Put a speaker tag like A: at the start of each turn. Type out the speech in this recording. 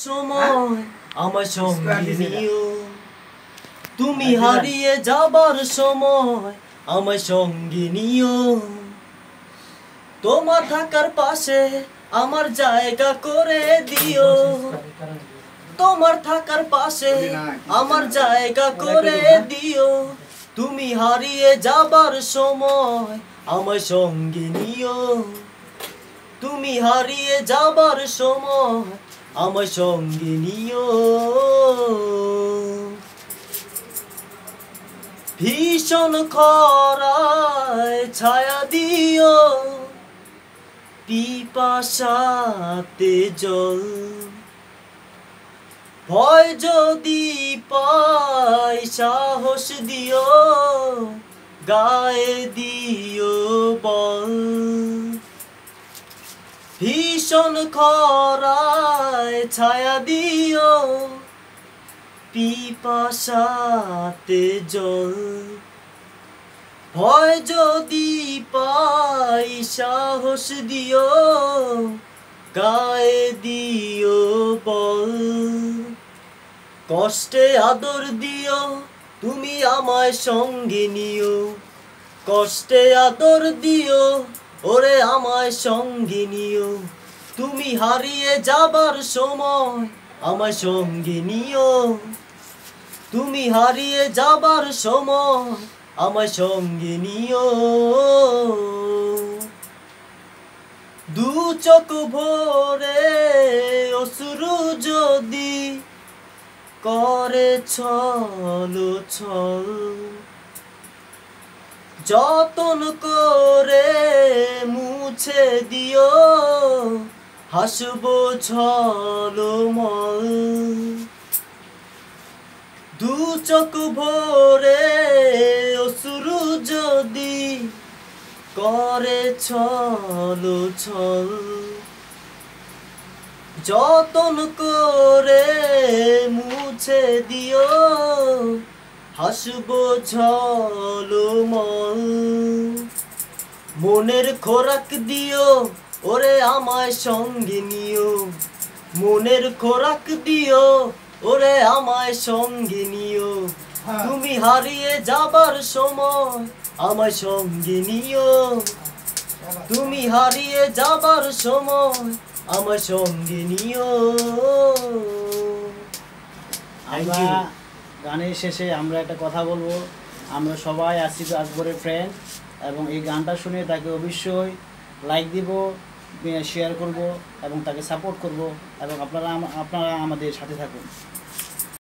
A: সময় আমার সঙ্গে তুমি হারিয়ে যাবার সময় আমার সঙ্গে নিও। তোমার থাকার পাশে আমার জায়গা করে দিও। তোমার থাকার পাশে আমার জায়গা করে দিও। তুমি হারিয়ে যাবার সময় আমার সঙ্গে নিও। তুমি হারিয়ে যাবার সময় আমার সঙ্গে নিও। ভীষণ খরায় ছায়া দিও। পিপাসাতে জল। ভয় যদি পাই, সাহস দিও। গায়ে দিও ভীষণ খরায় ছায়া দিও। পিপাসাতে জল। ভয় যদি পাই, সাহস দিও। গায়ে দিও বল। কষ্টে আদর দিও, তুমি আমায় সঙ্গে নিও। কষ্টে আদর দিও ওরে আমায় সঙ্গে নিও। তুমি হারিয়ে যাবার সময় আমায় সঙ্গে নিও। তুমি হারিয়ে যাবার সময় আমার সঙ্গে নিও। দু চোখ ভরে অসুরু যদি করে ছল ছল। যতন করে মুছে দিও। হাসবো ছলমল দু চোখ ভরে অসুরু যদি করে ছল ছল। যতন করে মুছে দিও। হাসবো ঝলমল। মনের খোরাক দিও ওরে আমায় সঙ্গে নিও। মনের খোরাক দিও ওরে আমায় সঙ্গে নিও। তুমি হারিয়ে যাবার সময় আমায় সঙ্গে নিও। তুমি হারিয়ে যাবার সময় আমার সঙ্গে নিও।
B: আমরা গানের শেষে আমরা একটা কথা বলব। আমরা সবাই আসিফ আকবরের ফ্রেন্ড এবং এই গানটা শুনে তাকে অবশ্যই লাইক দিব শেয়ার করব এবং তাকে সাপোর্ট করব এবং আপনারা আপনারা আমাদের সাথে থাকুন।